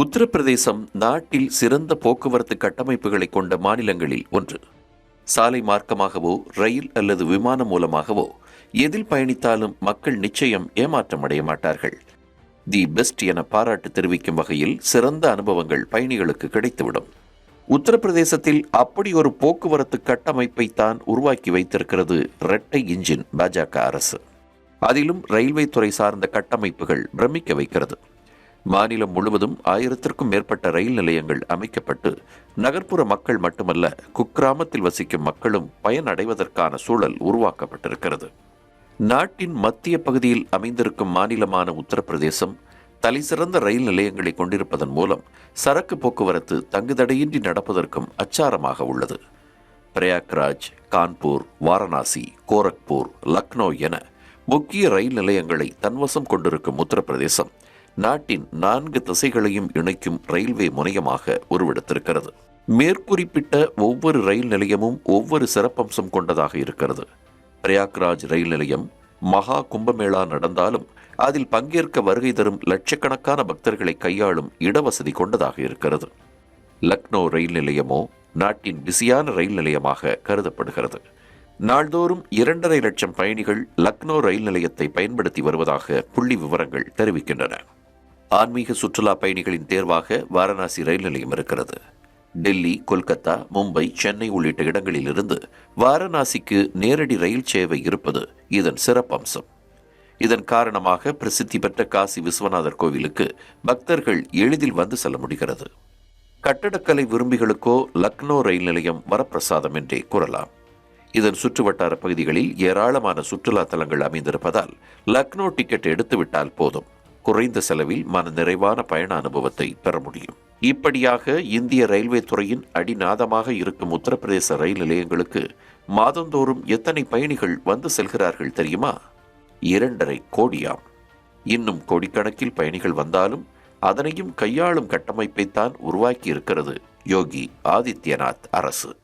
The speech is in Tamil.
உத்தரப்பிரதேசம் நாட்டில் சிறந்த போக்குவரத்து கட்டமைப்புகளை கொண்ட மாநிலங்களில் ஒன்று. சாலை மார்க்கமாகவோ ரயில் அல்லது விமானம் மூலமாகவோ எதில் பயணித்தாலும் மக்கள் நிச்சயம் ஏமாற்றம் அடைய மாட்டார்கள். தி பெஸ்ட் என பாராட்டு தெரிவிக்கும் வகையில் சிறந்த அனுபவங்கள் பயணிகளுக்கு கிடைத்துவிடும். உத்தரப்பிரதேசத்தில் அப்படி ஒரு போக்குவரத்து கட்டமைப்பை தான் உருவாக்கி வைத்திருக்கிறது இரட்டை இன்ஜின் பாஜக அரசு. அதிலும் ரயில்வே துறை சார்ந்த கட்டமைப்புகள் பிரமிக்க வைக்கிறது. மாநிலம் முழுவதும் ஆயிரத்திற்கும் மேற்பட்ட ரயில் நிலையங்கள் அமைக்கப்பட்டு நகர்ப்புற மக்கள் மட்டுமல்ல குக்கிராமத்தில் வசிக்கும் மக்களும் பயனடைவதற்கான சூழல் உருவாக்கப்பட்டிருக்கிறது. நாட்டின் மத்திய பகுதியில் அமைந்திருக்கும் மாநிலமான உத்தரப்பிரதேசம் தலைசிறந்த ரயில் நிலையங்களை கொண்டிருப்பதன் மூலம் சரக்கு போக்குவரத்து தங்குதடையின்றி நடப்பதற்கும் அச்சாரமாக உள்ளது. பிரயாக்ராஜ் கான்பூர் வாரணாசி கோரக்பூர் லக்னோ என முக்கிய ரயில் நிலையங்களை தன்வசம் கொண்டிருக்கும் உத்தரப்பிரதேசம் நாட்டின் நான்கு திசைகளையும் இணைக்கும் ரயில்வே முனையமாக உருவெடுத்திருக்கிறது. மேற்குறிப்பிட்ட ஒவ்வொரு ரயில் நிலையமும் ஒவ்வொரு சிறப்பம்சம் கொண்டதாக இருக்கிறது. பிரயாக்ராஜ் ரயில் நிலையம் மகா கும்பமேளா நடந்தாலும் அதில் பங்கேற்க வருகை தரும் லட்சக்கணக்கான பக்தர்களை கையாளும் இடவசதி கொண்டதாக இருக்கிறது. லக்னோ ரயில் நிலையமோ நாட்டின் பிஸியான ரயில் நிலையமாக கருதப்படுகிறது. நாள்தோறும் இரண்டரை லட்சம் பயணிகள் லக்னோ ரயில் நிலையத்தை பயன்படுத்தி வருவதாக புள்ளி விவரங்கள் தெரிவிக்கின்றன. ஆன்மீக சுற்றுலா பயணிகளின் தேர்வாக வாரணாசி ரயில் நிலையம் இருக்கிறது. டெல்லி கொல்கத்தா மும்பை சென்னை உள்ளிட்ட இடங்களிலிருந்து வாரணாசிக்கு நேரடி ரயில் சேவை இருப்பது இதன் சிறப்பம்சம். இதன் காரணமாக பிரசித்தி பெற்ற காசி விஸ்வநாதர் கோவிலுக்கு பக்தர்கள் எளிதில் வந்து செல்ல முடிகிறது. கட்டடக்கலை விரும்பிகளுக்கோ லக்னோ ரயில் நிலையம் வரப்பிரசாதம் என்றே கூறலாம். இதன் சுற்றுவட்டார பகுதிகளில் ஏராளமான சுற்றுலா தலங்கள் அமைந்திருப்பதால் லக்னோ டிக்கெட் எடுத்துவிட்டால் போதும். குறைந்த செலவில் மன நிறைவான பயண அனுபவத்தை பெற முடியும். இப்படியாக இந்திய ரயில்வே துறையின் அடிநாதமாக இருக்கும் உத்தரப்பிரதேச ரயில் நிலையங்களுக்கு மாதந்தோறும் எத்தனை பயணிகள் வந்து செல்கிறார்கள் தெரியுமா? இரண்டரை கோடியாம். இன்னும் கோடிக்கணக்கில் பயணிகள் வந்தாலும் அதனையும் கையாளும் கட்டமைப்பைத்தான் உருவாக்கி இருக்கிறது யோகி ஆதித்யநாத் அரசு.